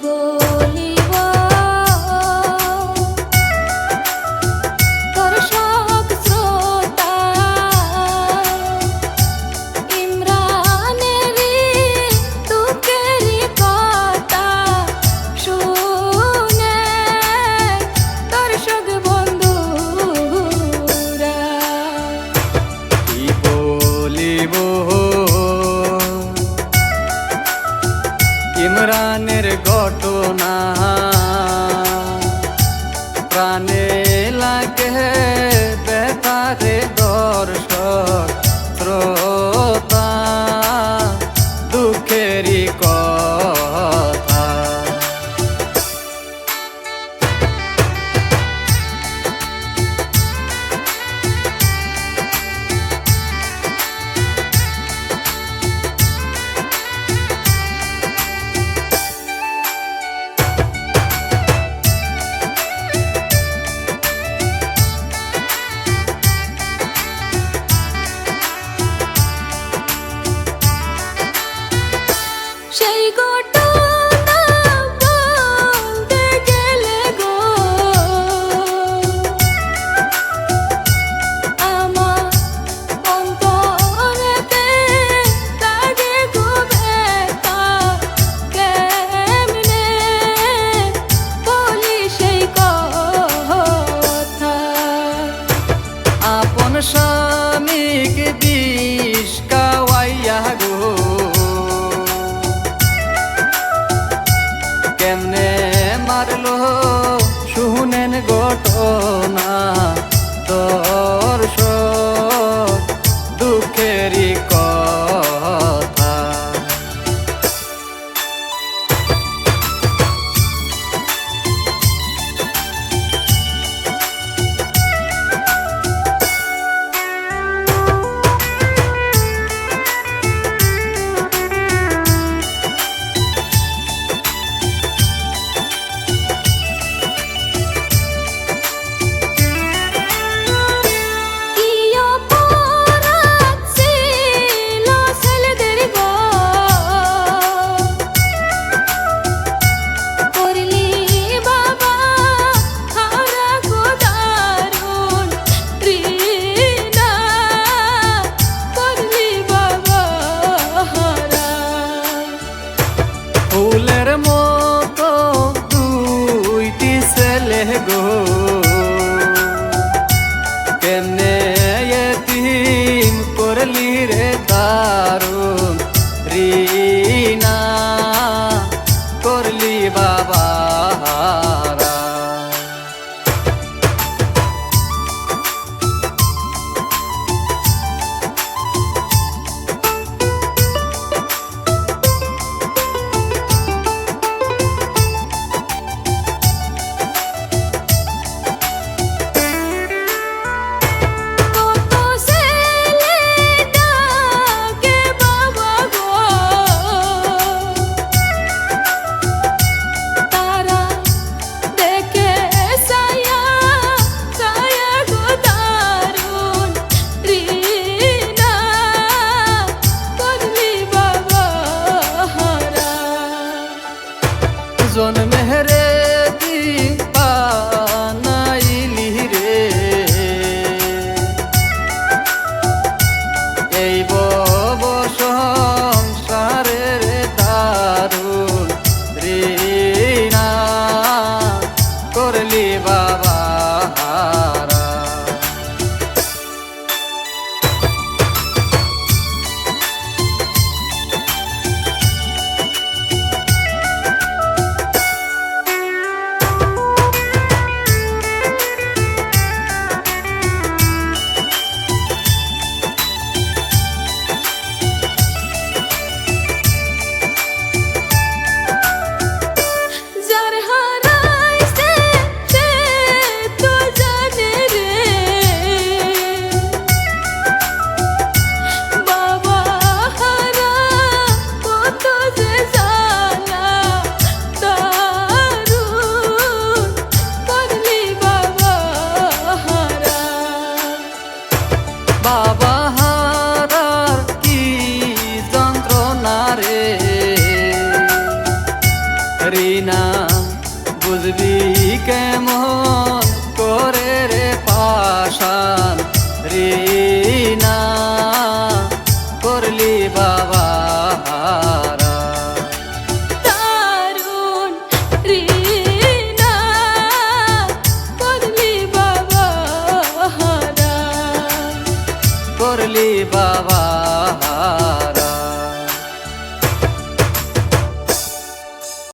people. প্রাণে লাগে বেতারে দর্শক todo. করলি বাবা পারবি না বুঝবি কেমন করে রে পাশান রে না করলি বাবা বাবা